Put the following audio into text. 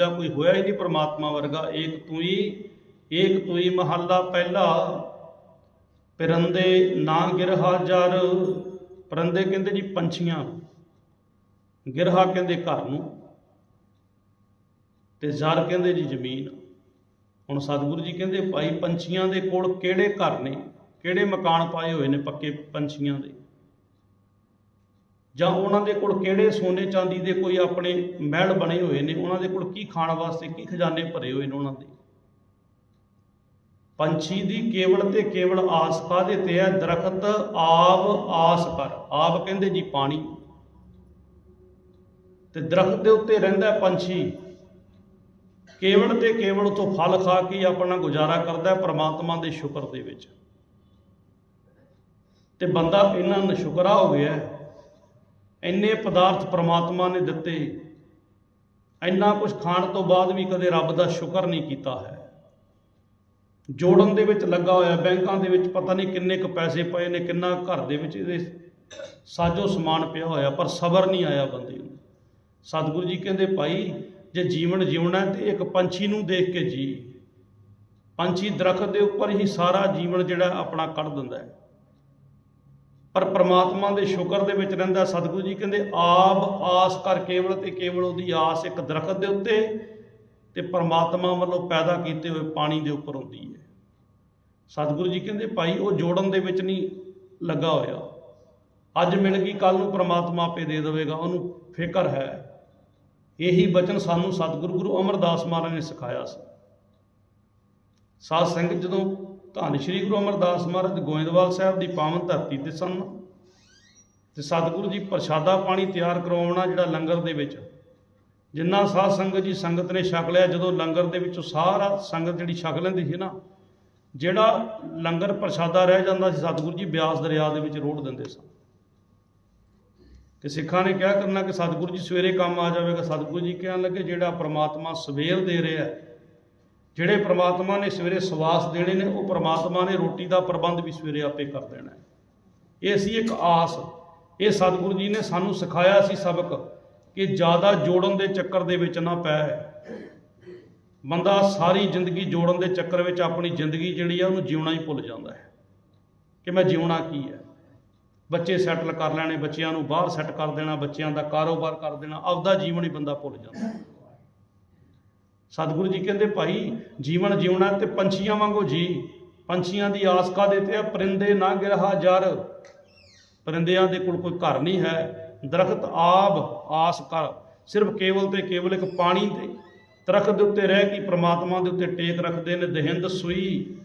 ਦਾ ਕੋਈ ਹੋਇਆ ਹੀ ਨਹੀਂ ਪ੍ਰਮਾਤਮਾ ਵਰਗਾ ਏਕ ਤੂੰ ਹੀ ਏਕ ਤੂੰ ਹੀ ਮਹੱਲਾ ਪਹਿਲਾ। ਪਰੰਦੇ ਨਾ ਗਿਰਹਾ ਜਰ, ਪਰੰਦੇ ਕਹਿੰਦੇ ਜੀ ਪੰਛੀਆਂ। ਗਿਰਹਾ ਕਹਿੰਦੇ ਘਰ ਨੂੰ, ਤੇ ਜ਼ਰ ਕਹਿੰਦੇ ਜੀ ਜ਼ਮੀਨ। ਹੁਣ ਸਤਿਗੁਰੂ ਜੀ ਕਹਿੰਦੇ ਭਾਈ, ਪੰਛੀਆਂ ਦੇ ਕੋਲ ਕਿਹੜੇ ਘਰ ਨੇ? ਕਿਹੜੇ ਮਕਾਨ ਪਾਏ ਹੋਏ ਨੇ ਪੱਕੇ ਪੰਛੀਆਂ ਦੇ? ਜਾਂ ਉਹਨਾਂ ਦੇ ਕੋਲ ਕਿਹੜੇ ਸੋਨੇ ਚਾਂਦੀ ਦੇ ਕੋਈ ਆਪਣੇ ਮਹਿਲ ਬਣੇ ਹੋਏ ਨੇ, ਉਹਨਾਂ ਦੇ ਕੋਲ ਕੀ ਖਾਣ ਵਾਸਤੇ ਕੀ ਖਜ਼ਾਨੇ ਭਰੇ ਹੋਏ ਨੇ ਉਹਨਾਂ ਦੇ? ਪੰਛੀ ਦੀ ਕੇਵਲ ਤੇ ਕੇਵਲ ਆਸ ਕਾਹਦੇ ਤੇ ਹੈ? ਦਰਖਤ ਆਬ ਆਸ ਕਰ। ਆਬ ਕਹਿੰਦੇ ਜੀ ਪਾਣੀ। ਤੇ ਦਰਖਤ ਦੇ ਉੱਤੇ ਰਹਿੰਦਾ ਪੰਛੀ। ਕੇਵਲ ਤੇ ਕੇਵਲ ਉਤੋਂ ਫਲ ਖਾ ਕੇ ਆਪਣਾ ਗੁਜ਼ਾਰਾ ਕਰਦਾ ਹੈ ਪ੍ਰਮਾਤਮਾ ਦੇ ਸ਼ੁਕਰ ਦੇ ਵਿੱਚ। ਤੇ ਬੰਦਾ ਇੰਨਾ ਨਸ਼ੁਕਰਾ ਹੋ ਗਿਆ ਹੈ ਇੰਨੇ ਪਦਾਰਥ ਪ੍ਰਮਾਤਮਾ ਨੇ ਦਿੱਤੇ। ਇੰਨਾ ਕੁਝ ਖਾਣ ਤੋਂ ਬਾਅਦ ਵੀ ਕਦੇ ਰੱਬ ਦਾ ਸ਼ੁਕਰ ਨਹੀਂ ਕੀਤਾ ਹੈ। ਜੋੜਨ ਦੇ ਵਿੱਚ ਲੱਗਾ ਹੋਇਆ, ਬੈਂਕਾਂ ਦੇ ਵਿੱਚ ਪਤਾ ਨਹੀਂ ਕਿੰਨੇ ਕੁ ਪੈਸੇ ਪਏ ਨੇ, ਕਿੰਨਾ ਘਰ ਦੇ ਵਿੱਚ ਇਹਦੇ ਸਾਜੋ ਸਮਾਨ ਪਿਆ ਹੋਇਆ, ਪਰ ਸਬਰ ਨਹੀਂ ਆਇਆ ਬੰਦੇ ਨੂੰ। ਸਤਿਗੁਰੂ ਜੀ ਕਹਿੰਦੇ, ਭਾਈ, ਜੇ ਜੀਵਨ ਜਿਉਣਾ ਹੈ ਤੇ ਇੱਕ ਪੰਛੀ ਨੂੰ ਦੇਖ ਕੇ ਜੀ। ਪੰਛੀ ਦਰਖਤ ਦੇ ਉੱਪਰ ਹੀ ਸਾਰਾ ਜੀਵਨ ਜਿਹੜਾ ਆਪਣਾ ਕੱਢ ਦਿੰਦਾ ਹੈ। ਪਰ ਪ੍ਰਮਾਤਮਾ ਦੇ ਸ਼ੁਕਰ ਦੇ ਵਿੱਚ ਰਹਿੰਦਾ ਸਤਿਗੁਰੂ ਜੀ ਕਹਿੰਦੇ, ਆਪ ਆਸ ਕਰ ਕੇਵਲ ਤੇ ਕੇਵਲ ਉਹਦੀ ਆਸ ਇੱਕ ਦਰਖਤ ਦੇ ਉੱਤੇ ਤੇ ਪ੍ਰਮਾਤਮਾ ਵੱਲੋਂ ਪੈਦਾ ਕੀਤੇ ਹੋਏ ਪਾਣੀ ਦੇ ਉੱਪਰ ਹੁੰਦੀ ਹੈ। ਸਤਿਗੁਰੂ ਜੀ ਕਹਿੰਦੇ, ਭਾਈ ਉਹ ਜੋੜਨ ਦੇ ਵਿੱਚ ਨਹੀਂ ਲੱਗਾ ਹੋਇਆ। ਅੱਜ ਮਿਲ ਗਈ ਕੱਲ ਨੂੰ ਪ੍ਰਮਾਤਮਾ ਆਪੇ ਦੇ ਦੇਵੇਗਾ, ਉਹਨੂੰ ਫਿਕਰ ਹੈ। ਇਹੀ ਬਚਨ ਸਾਨੂੰ ਸਤਿਗੁਰੂ ਗੁਰੂ ਅਮਰਦਾਸ ਮਹਾਰਾਜ ਨੇ ਸਿਖਾਇਆ ਸੀ। ਸਾਧ ਸੰਗਤ ਜਦੋਂ ਧੰਨ ਸ਼੍ਰੀ ਗੁਰੂ ਅਮਰਦਾਸ ਮਹਾਰਾਜ ਗੋਇੰਦਵਾਲ ਸਾਹਿਬ ਦੀ ਪਾਵਨ ਧਰਤੀ ਤੇ ਸਨ ਤੇ ਸਤਿਗੁਰੂ ਜੀ ਪ੍ਰਸ਼ਾਦਾ ਪਾਣੀ ਤਿਆਰ ਕਰਵਾਉਣਾ ਜਿਹੜਾ ਲੰਗਰ ਦੇ ਵਿੱਚ। ਜਿੰਨਾ ਸਾਧ ਸੰਗਤ ਜੀ ਸੰਗਤ ਨੇ ਛਕ ਲਿਆ, ਜਦੋਂ ਲੰਗਰ ਦੇ ਵਿੱਚੋਂ ਸਾਰਾ ਸੰਗਤ ਜਿਹੜੀ ਛਕ ਲੈਂਦੀ ਸੀ ਨਾ, ਜਿਹੜਾ ਲੰਗਰ ਪ੍ਰਸ਼ਾਦਾ ਰਹਿ ਜਾਂਦਾ ਸੀ, ਸਤਿਗੁਰੂ ਜੀ ਬਿਆਸ ਦਰਿਆ ਦੇ ਵਿੱਚ ਰੋੜ ਦਿੰਦੇ ਸਨ। ਕਿ ਸਿੱਖਾਂ ਨੇ ਕਿਹਾ ਕਰਨਾ ਕਿ ਸਤਿਗੁਰੂ ਜੀ ਸਵੇਰੇ ਕੰਮ ਆ ਜਾਵੇਗਾ। ਸਤਿਗੁਰੂ ਜੀ ਕਹਿਣ ਲੱਗੇ, ਜਿਹੜਾ ਪ੍ਰਮਾਤਮਾ ਸਵੇਰ ਦੇ ਰਿਹਾ ਜਿਹੜੇ ਪ੍ਰਮਾਤਮਾ ਨੇ ਸਵੇਰੇ ਸਵਾਸ ਦੇਣੇ ਨੇ, ਉਹ ਪ੍ਰਮਾਤਮਾ ਨੇ ਰੋਟੀ ਦਾ ਪ੍ਰਬੰਧ ਵੀ ਸਵੇਰੇ ਆਪੇ ਕਰ ਦੇਣਾ ਹੈ। ਇਹ ਸੀ ਇੱਕ ਆਸ। ਇਹ ਸਤਿਗੁਰੂ ਜੀ ਨੇ ਸਾਨੂੰ ਸਿਖਾਇਆ ਸੀ ਸਬਕ ਕਿ ਜ਼ਿਆਦਾ ਜੋੜਨ ਦੇ ਚੱਕਰ ਦੇ ਵਿੱਚ ਨਾ ਪੈ। ਬੰਦਾ ਸਾਰੀ ਜ਼ਿੰਦਗੀ ਜੋੜਨ ਦੇ ਚੱਕਰ ਵਿੱਚ ਆਪਣੀ ਜ਼ਿੰਦਗੀ ਜਿਹੜੀ ਆ, ਉਹਨੂੰ ਜਿਉਣਾ ਹੀ ਭੁੱਲ ਜਾਂਦਾ ਹੈ ਕਿ ਮੈਂ ਜਿਉਣਾ ਕੀ ਹੈ? ਬੱਚੇ ਸੈਟਲ ਕਰ ਲੈਣੇ, ਬੱਚਿਆਂ ਨੂੰ ਬਾਹਰ ਸੈੱਟ ਕਰ ਦੇਣਾ, ਬੱਚਿਆਂ ਦਾ ਕਾਰੋਬਾਰ ਕਰ ਦੇਣਾ, ਆਪਦਾ ਜੀਵਨ ਹੀ ਬੰਦਾ ਭੁੱਲ ਜਾਂਦਾ ਸਤਿਗੁਰੂ ਜੀ ਕਹਿੰਦੇ, ਭਾਈ, ਜੀਵਨ ਜਿਉਣਾ ਤੇ ਪੰਛੀਆਂ ਵਾਂਗੂ ਜੀ। ਪੰਛੀਆਂ ਦੀ ਆਸ ਕਾਦੇ ਤੇ ਆ? ਪਰਿੰਦੇ ਨਾ ਗਿਰਹਾ ਜਰ। ਪਰਿੰਦਿਆਂ ਦੇ ਕੋਲ ਕੋਈ ਘਰ ਨਹੀਂ ਹੈ। ਦਰਖਤ ਆਬ ਆਸ ਕਰ। ਸਿਰਫ ਕੇਵਲ ਤੇ ਕੇਵਲ ਇੱਕ ਪਾਣੀ ਤੇ ਦਰਖਤ ਦੇ ਉੱਤੇ ਰਹਿ ਕੇ ਪ੍ਰਮਾਤਮਾ ਦੇ ਉੱਤੇ ਟੇਕ ਰੱਖਦੇ ਨੇ, ਦਹਿੰਦ ਸੂਈ।